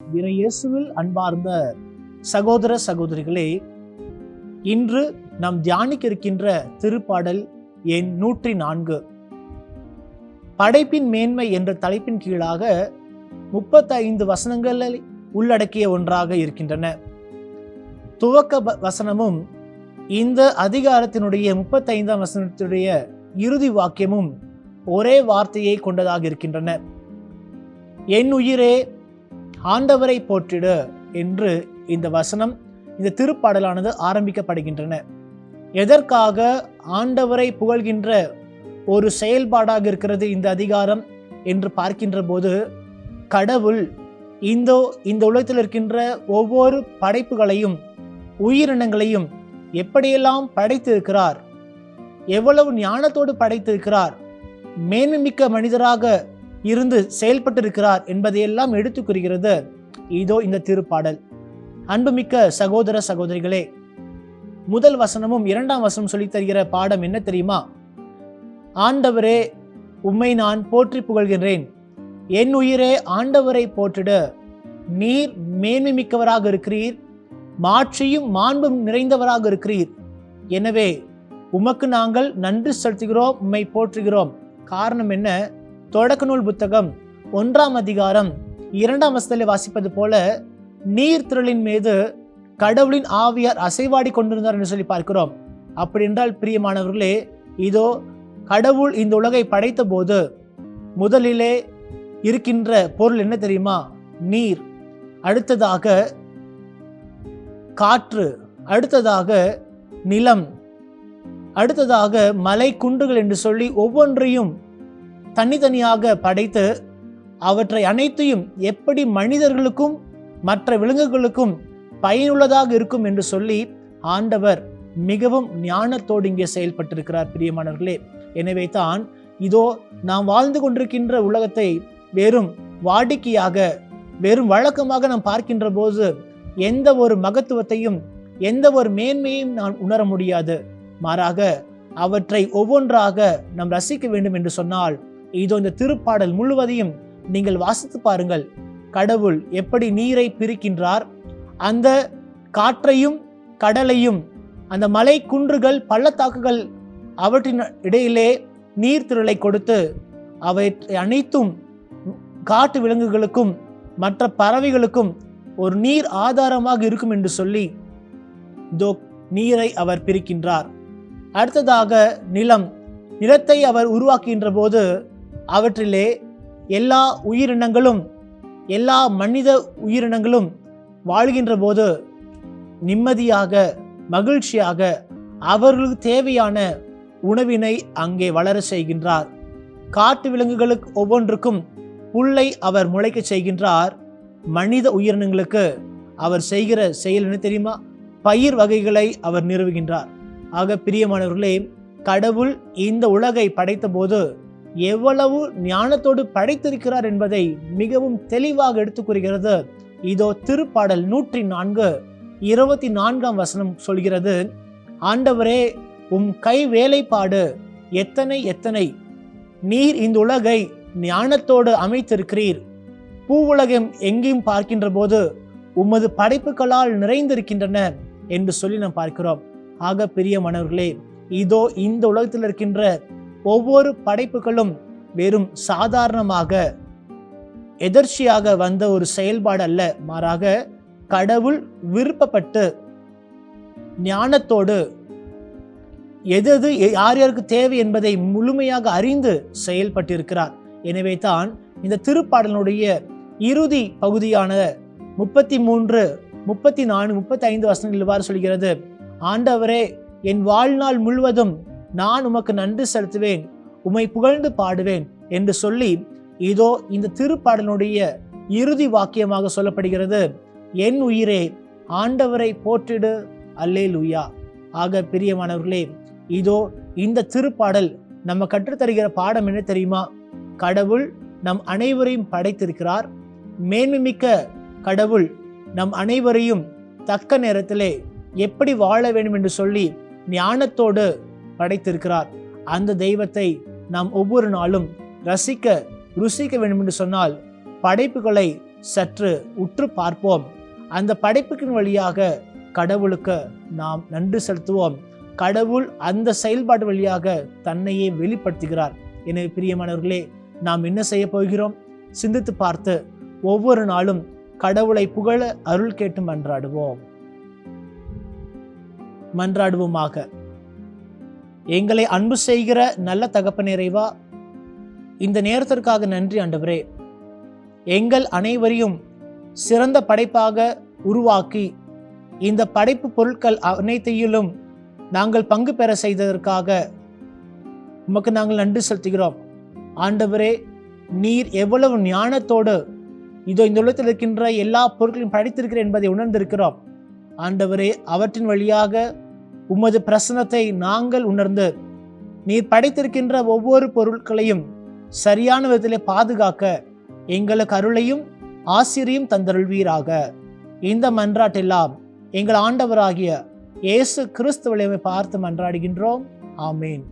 இயேசுவில் அன்பார்ந்த சகோதர சகோதரிகளே இன்று நாம் தியானிக்க இருக்கின்ற திருப்பாடல் எண் நூற்றி நான்கு படைப்பின் மேன்மை என்ற தலைப்பின் கீழாக முப்பத்தைந்து வசனங்களை உள்ளடக்கிய ஒன்றாக இருக்கின்றன. துவக்க வசனமும் இந்த அதிகாரத்தினுடைய முப்பத்தைந்தாம் வசனத்துடைய இறுதி வாக்கியமும் ஒரே வார்த்தையை கொண்டதாக இருக்கின்றன. என் உயிரே ஆண்டவரை போற்றிடு என்று இந்த வசனம் இந்த திருப்பாடலானது ஆரம்பிக்கப்படுகின்றன. எதற்காக ஆண்டவரை புகழ்கின்ற ஒரு செயல்பாடாக இருக்கிறது இந்த அதிகாரம் என்று பார்க்கின்ற போது கடவுள் இந்த இந்த உலகத்தில் இருக்கின்ற ஒவ்வொரு படைப்புகளையும் உயிரினங்களையும் எப்படியெல்லாம் படைத்திருக்கிறார் எவ்வளவு ஞானத்தோடு படைத்திருக்கிறார் மேன்மிக்க மனிதராக இருந்து செயல்பட்டிருக்கிறார் என்பதையெல்லாம் எடுத்துக்கூறுகிறது. இதோ இந்த திருப்பாடல். அன்புமிக்க சகோதர சகோதரிகளே முதல் வசனமும் இரண்டாம் வசனம் சொல்லித் தருகிற பாடம் என்ன தெரியுமா? ஆண்டவரே உம்மை நான் போற்றி புகழ்கின்றேன். என் உயிரே ஆண்டவரை போற்றிடு. நீர் மேன்மை மிக்கவராக இருக்கிறீர். மாற்றியும் மாண்பும் நிறைந்தவராக இருக்கிறீர். எனவே உமக்கு நாங்கள் நன்றி செலுத்துகிறோம் உம்மை போற்றுகிறோம். காரணம் என்ன? தொடக்க நூல் புத்தகம் ஒன்றாம் அதிகாரம் இரண்டாம் வசத்தில் வாசிப்பது போல நீர்த்திரளின் மீது கடவுளின் ஆவியார் அசைவாடி கொண்டிருந்தார் என்று சொல்லி பார்க்கிறோம். அப்படி என்றால் பிரியமானவர்களே இதோ கடவுள் இந்த உலகை படைத்த போது முதலிலே இருக்கின்ற பொருள் என்ன தெரியுமா? நீர். அடுத்ததாக காற்று. அடுத்ததாக நிலம். அடுத்ததாக மலை குன்றுகள் என்று சொல்லி ஒவ்வொன்றையும் தனித்தனியாக படைத்து அவற்றை அனைத்தையும் எப்படி மனிதர்களுக்கும் மற்ற விலங்குகளுக்கும் பயனுள்ளதாக இருக்கும் என்று சொல்லி ஆண்டவர் மிகவும் ஞானத்தோடு இங்கே செயல்பட்டிருக்கிறார் பிரியமானவர்களே. எனவே தான் இதோ நாம் வாழ்ந்து கொண்டிருக்கின்ற உலகத்தை வெறும் வாடிக்கையாக வெறும் வழக்கமாக நாம் பார்க்கின்ற போது எந்த ஒரு மகத்துவத்தையும் எந்த ஒரு மேன்மையும் நான் உணர முடியாது. மாறாக அவற்றை ஒவ்வொன்றாக நாம் ரசிக்க வேண்டும் என்று சொன்னால் இதோ இந்த திருப்பாடல் முழுவதையும் நீங்கள் வாசித்து பாருங்கள். கடவுள் எப்படி நீரை பிரிக்கின்றார்? அந்த காற்றையும் கடலையும் அந்த மலை குன்றுகள் பள்ளத்தாக்குகள் அவற்றின் இடையிலே நீர் நீர்த்திரளை கொடுத்து அவை அனைத்தும் காட்டு விலங்குகளுக்கும் மற்ற பறவைகளுக்கும் ஒரு நீர் ஆதாரமாக இருக்கும் என்று சொல்லி இதோ நீரை அவர் பிரிக்கின்றார். அடுத்ததாக நிலம். நிலத்தை அவர் உருவாக்குகின்ற போது அவற்றிலே எல்லா உயிரினங்களும் எல்லா மனித உயிரினங்களும் வாழ்கின்ற போது நிம்மதியாக மகிழ்ச்சியாக அவர்களுக்கு தேவையான உணவினை அங்கே வளர செய்கின்றார். காட்டு விலங்குகளுக்கு ஒவ்வொன்றுக்கும் புல்லை அவர் முளைக்க செய்கின்றார். மனித உயிரினங்களுக்கு அவர் செய்கிற செயல் என்ன தெரியுமா? பயிர் வகைகளை அவர் நிறுவுகின்றார். ஆக பிரியமானவர்களே கடவுள் இந்த உலகை படைத்த போது எவ்வளவு ஞானத்தோடு படைத்திருக்கிறார் என்பதை மிகவும் தெளிவாக எடுத்துக் கூறுகிறது. இதோ திருப்பாடல் நூற்றி நான்கு இருபத்தி நான்காம் வசனம் சொல்கிறது ஆண்டவரே உம் கை வேலைப்பாடு எத்தனை எத்தனை? நீர் இந்த உலகை ஞானத்தோடு அமைத்திருக்கிறீர். பூ உலகம் எங்கேயும் பார்க்கின்ற போது உமது படைப்புகளால் நிறைந்திருக்கின்றன என்று சொல்லி நாம் பார்க்கிறோம். ஆக பிரியமானவர்களே இதோ இந்த உலகத்தில் இருக்கின்ற ஒவ்வொரு படைப்புகளும் வெறும் சாதாரணமாக எதர்ச்சியாக வந்த ஒரு செயல்பாடு அல்ல. மாறாக கடவுள் விருப்பப்பட்டு ஞானத்தோடு எது எது யார் யாருக்கு தேவை என்பதை முழுமையாக அறிந்து செயல்பட்டிருக்கிறார். எனவே தான் இந்த திருப்பாடலுடைய இறுதி பகுதியான முப்பத்தி மூன்று முப்பத்தி நான்கு முப்பத்தி ஐந்து வசனங்கள் இவ்வாறு சொல்கிறது. ஆண்டவரே என் வாழ்நாள் முழுவதும் நான் உமக்கு நன்றி செலுத்துவேன் உமை புகழ்ந்து பாடுவேன் என்று சொல்லி இதோ இந்த திருப்பாடலுடைய இறுதி வாக்கியமாக சொல்லப்படுகிறது என் உயிரே ஆண்டவரை போற்றிடு அல்லே அல்லேலூயா. ஆக பிரியமானவர்களே இதோ இந்த திருப்பாடல் நம்ம கற்றுத்தருகிற பாடம் என்ன தெரியுமா? கடவுள் நம் அனைவரையும் படைத்திருக்கிறார் மேன்மைமிக்க கடவுள் நம் அனைவரையும் தக்க நேரத்திலே எப்படி வாழ வேண்டும் என்று சொல்லி ஞானத்தோடு படைத்திருக்கிறார். அந்த தெய்வத்தை நாம் ஒவ்வொரு நாளும் ரசிக்க ருசிக்க வேண்டும் என்று சொன்னால் படைப்புகளை சற்று உற்று பார்ப்போம். அந்த படைப்புக்கின் வழியாக கடவுளுக்கு நாம் நன்றி செலுத்துவோம். கடவுள் அந்த செயல்பாடு வழியாக தன்னையே வெளிப்படுத்துகிறார். எனவே பிரியமானவர்களே நாம் என்ன செய்ய போகிறோம்? சிந்தித்து பார்த்து ஒவ்வொரு நாளும் கடவுளை புகழ அருள் கேட்டு மன்றாடுவோம். மன்றாடுவோமாக. எங்களை அன்பு செய்கிற நல்ல தகப்ப நிறைவா இந்த நேரத்திற்காக நன்றி ஆண்டவரே. எங்கள் அனைவரையும் சிறந்த படைப்பாக உருவாக்கி இந்த படைப்பு பொருட்கள் அனைத்தையிலும் நாங்கள் பங்கு பெற செய்ததற்காக உமக்கு நாங்கள் நன்றி செலுத்துகிறோம். ஆண்டவரே நீர் எவ்வளவு ஞானத்தோடு இதோ இந்த உலகத்தில் இருக்கின்ற எல்லா பொருட்களையும் படைத்திருக்கிறேன் என்பதை உணர்ந்திருக்கிறோம். ஆண்டவரே அவற்றின் வழியாக உமது பிரசனத்தை நாங்கள் உணர்ந்து நீர் படைத்திருக்கின்ற ஒவ்வொரு பொருட்களையும் சரியான விதத்தில் பாதுகாக்க எங்களுக்கு அருளையும் ஆசிரியும் தந்தருள்வீராக. இந்த மன்றாட்டெல்லாம் எங்கள் ஆண்டவராகிய இயேசு கிறிஸ்துவலை பார்த்து மன்றாடுகின்றோம். ஆமேன்.